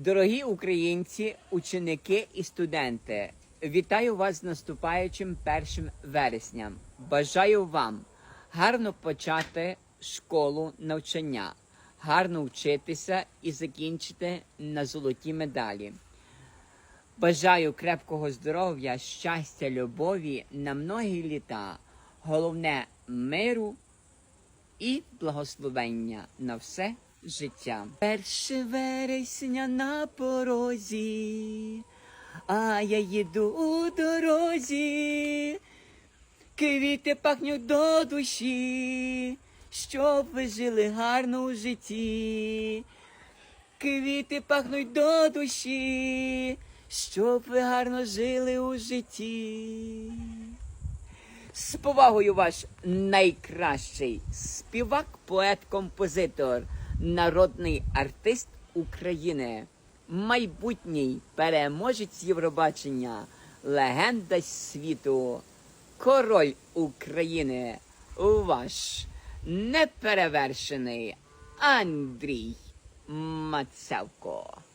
Дорогі українці, ученики і студенти, вітаю вас з наступаючим 1 вересня. Бажаю вам гарно почати школу навчання, гарно вчитися і закінчити на золоті медалі. Бажаю крепкого здоров'я, щастя, любові на многі літа. Головне миру і благословення на все життя. Перше вересня на порозі, а я їду у дорозі. Квіти пахнуть до душі, щоб ви жили гарно у житті. Квіти пахнуть до душі, щоб ви гарно жили у житті. З повагою ваш найкращий співак, поет, композитор, народний артист України, майбутній переможець Євробачення, легенда світу, король України, ваш неперевершений Андрій Мацевко.